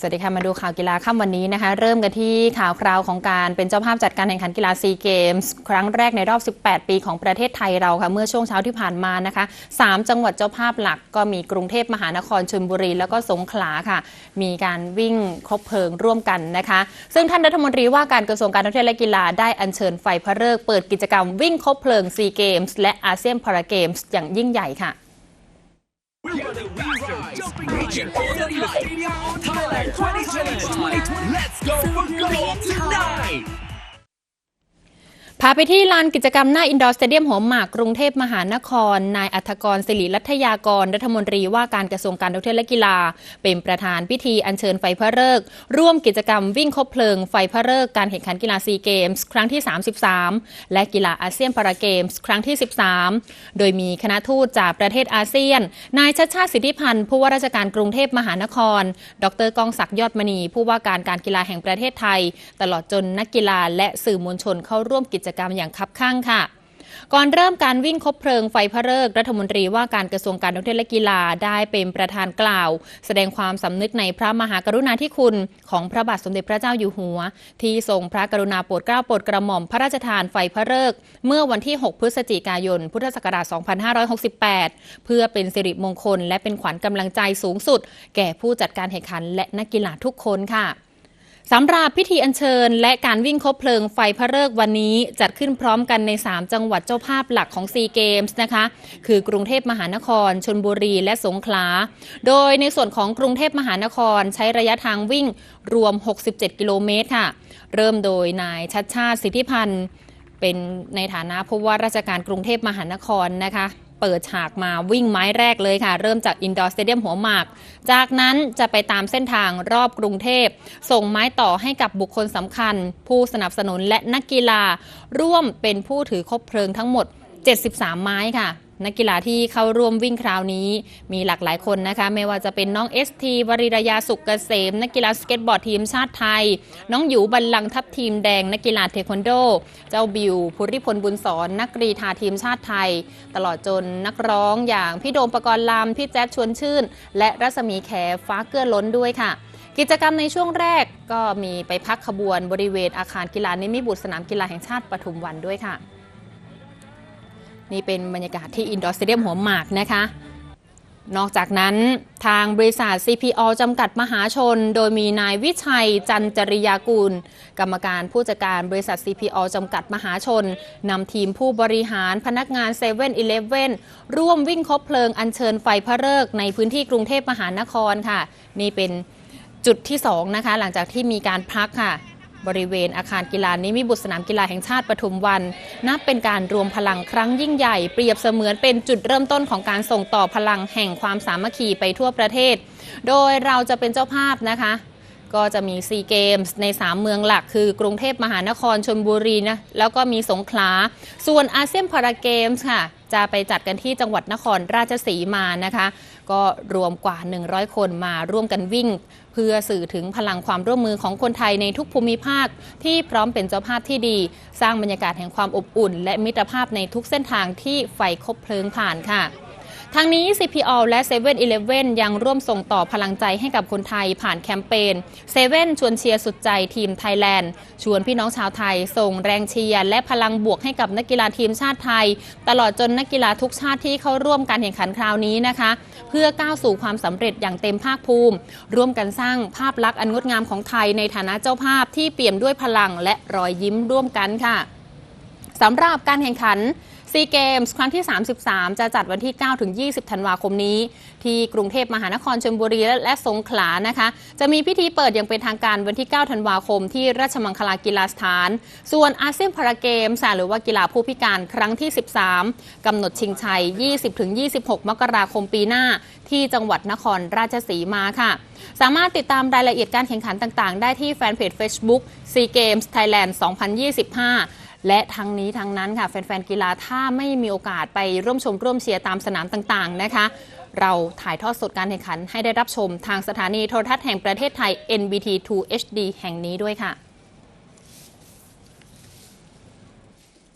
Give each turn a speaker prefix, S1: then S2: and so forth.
S1: สวัสดีค่ะ มาดูข่าวกีฬาค่ำวันนี้นะคะ เริ่มกันที่ข่าวคราวของการเป็นเจ้าภาพจัดการแข่งขันกีฬาซีเกมส์ครั้งแรกในรอบ 18 ปีของประเทศไทยเราค่ะ เมื่อช่วงเช้าที่ผ่านมานะคะ 3 จังหวัดเจ้าภาพหลักก็มีกรุงเทพมหานครชลบุรี แล้วก็สงขลาค่ะ มีการวิ่งครบเพลิงร่วมกันนะคะ ซึ่งท่านรัฐมนตรีว่าการกระทรวงการท่องเที่ยวและกีฬาได้อัญเชิญไฟพระฤกษ์เปิดกิจกรรมวิ่งครบเพลิงซีเกมส์และอาเซียนพาราเกมส์อย่างยิ่งใหญ่ค่ะ
S2: for the light. Thailand 2020, let's go for gold tonight.
S1: พาไปที่ลานกิจกรรมหน้าอินดอร์สเตเดียมหัวหมากกรุงเทพมหานคร นายอัธกรศิริรัตยากร รัฐมนตรีว่าการกระทรวงการท่องเที่ยวและกีฬา เป็นประธานพิธีอัญเชิญไฟพระฤกษ์ร่วมกิจกรรมวิ่งคบเพลิงไฟพระฤกษ์การแข่งขันกีฬาซีเกมส์ครั้งที่ 33 และกีฬาอาเซียนพาราเกมส์ครั้งที่ 13 โดยมีคณะทูตจากประเทศอาเซียน นายชัดชาติสิทธิพันธ์ผู้ว่าราชการกรุงเทพมหานคร ดรกองศักดิ์ยอดมณี ผู้ว่าการการกีฬาแห่งประเทศไทย ตลอดจนนักกีฬาและสื่อมวลชนเข้าร่วมกิจกรรมอย่างคับคั่งค่ะ ก่อนเริ่มการวิ่งคบเพลิงไฟพระฤกษ์รัฐมนตรีว่าการกระทรวงการท่องเที่ยวและกีฬาได้เป็นประธานกล่าว แสดงความสำนึกในพระมหากรุณาธิคุณ ของพระบาทสมเด็จพระเจ้าอยู่หัว ที่ทรงพระกรุณาโปรดเกล้าโปรดกระหม่อมพระราชทานไฟพระฤกษ์เมื่อวันที่ 6 พฤศจิกายน พุทธศักราช 2568 เพื่อเป็นสิริมงคล และเป็นขวัญกำลังใจสูงสุด แก่ผู้จัดการแข่งขันและนักกีฬาทุกคนค่ะ สำหรับพิธีอัญเชิญ และการวิ่งคบเพลิงไฟพระฤกษ์วันนี้จัดขึ้นพร้อมกันใน 3 จังหวัดเจ้าภาพหลักของซีเกมส์นะคะ คือกรุงเทพมหานคร ชนบุรี และสงขลา โดยในส่วนของกรุงเทพมหานครใช้ระยะทางวิ่งรวม 67 กิโลเมตรค่ะ เริ่มโดยนายชัดชาติสิทธิพันธ์ เป็นในฐานะผู้ว่าราชการกรุงเทพมหานครนะคะ เปิดฉากมาวิ่งไม้แรกเลยค่ะ เริ่มจากอินดอร์สเตเดียมหัวหมาก จากนั้นจะไปตามเส้นทางรอบกรุงเทพ ส่งไม้ต่อให้กับบุคคลสำคัญ ผู้สนับสนุนและนักกีฬา ร่วมเป็นผู้ถือคบเพลิงทั้งหมด 73 ไม้ค่ะ นักกีฬาที่เข้าร่วมวิ่งคราวนี้ มีหลากหลายคนนะคะ ไม่ว่าจะเป็นน้องเอสทีวริรยาสุกเกษม นักกีฬาสเก็ตบอร์ดทีมชาติไทย น้องหยูบัลลังทัพทีมแดง นักกีฬาเทควันโด เจ้าบิวภูริพลบุญสอน นักกรีธาทีมชาติไทย ตลอดจนนักร้องอย่างพี่โดมปรกรณ์ลำพี่แจ๊ดชวนชื่น และรัศมีแขฟ้าเกื้อล้นด้วยค่ะกิจกรรมในช่วงแรกก็มีไปพักขบวนบริเวณอาคารกีฬานิมิบุตรสนามกีฬาแห่งชาติปทุมวันด้วยค่ะ นี่เป็นบรรยากาศที่อินดอร์สเตเดียมหัวหมากนะคะ นอกจากนั้นทางบริษัท CPO จำกัดมหาชน โดยมีนายวิชัยจันจริยากูล กรรมการผู้จัดการบริษัท CPO จำกัดมหาชนนำทีมผู้บริหารพนักงาน7 e เ e ่ e อร่วมวิ่งคบเพลิงอัญเชิญไฟพระฤกษ์ในพื้นที่กรุงเทพมหานครค่ะ นี่เป็นจุดที่2นะคะหลังจากที่มีการพักค่ะ บริเวณอาคารกีฬานิมิบุตรสนามกีฬาแห่งชาติปทุมวัน นับเป็นการรวมพลังครั้งยิ่งใหญ่ เปรียบเสมือนเป็นจุดเริ่มต้นของการส่งต่อพลังแห่งความสามัคคีไปทั่วประเทศ โดยเราจะเป็นเจ้าภาพนะคะ ก็จะมีซีเกมส์ใน 3 เมืองหลัก คือกรุงเทพมหานครชนบุรีนะแล้วก็มีสงขลา ส่วนอาเซียนพาราเกมส์ค่ะ จะไปจัดกันที่จังหวัดนครราชสีมานะคะ ก็รวมกว่า 100 คนมาร่วมกันวิ่ง เพื่อสื่อถึงพลังความร่วมมือของคนไทยในทุกภูมิภาค ที่พร้อมเป็นเจ้าภาพที่ดี สร้างบรรยากาศแห่งความอบอุ่น และมิตรภาพในทุกเส้นทางที่ไฟคบเพลิงผ่านค่ะ ทางนี้ CPO และ7 e เ e ่ e อยังร่วมส่งต่อพลังใจให้กับคนไทยผ่านแคมเปญ7ชวนเชียร์สุดใจทีมไทยแลนด์ ชวนพี่น้องชาวไทย ส่งแรงเชียร์และพลังบวกให้กับนักกีฬาทีมชาติไทย ตลอดจนนักกีฬาทุกชาติที่เข้าร่วมการแข่งขันคราวนี้นะคะ เพื่อก้าวสู่ความสำเร็จอย่างเต็มภาคภูมิ ร่วมกันสร้างภาพลักษณ์อันงดงามของไทยในฐานะเจ้าภาพที่เปี่ยมด้วยพลังและรอยยิ้มร่วมกันค่ะสำหรับการแข่งขัน ซีเกมส์ครั้งที่ 33 จะจัดวันที่ 9 ถึง 20 ธันวาคมนี้ ที่กรุงเทพมหานครชลบุรีและสงขลานะคะ จะมีพิธีเปิดอย่างเป็นทางการวันที่ 9 ธันวาคม ที่ราชมังคลากีฬาสถาน ส่วนอาเซียนพาราเกมส์หรือว่ากีฬาผู้พิการครั้งที่ 13 กำหนดชิงชัย 20 ถึง 26 มกราคมปีหน้า ที่จังหวัดนครราชสีมาค่ะ สามารถติดตามรายละเอียดการแข่งขันต่าง ๆ ได้ที่แฟนเพจ Facebook SEA Games Thailand 2025 และทั้งนี้ทั้งนั้นค่ะแฟนๆกีฬาถ้าไม่มีโอกาสไปร่วมชมร่วมเชียร์ตามสนามต่างๆนะคะ เราถ่ายทอดสดการแข่งขันให้ได้รับชมทางสถานีโทรทัศน์แห่งประเทศไทย NBT 2 HD แห่งนี้ด้วยค่ะ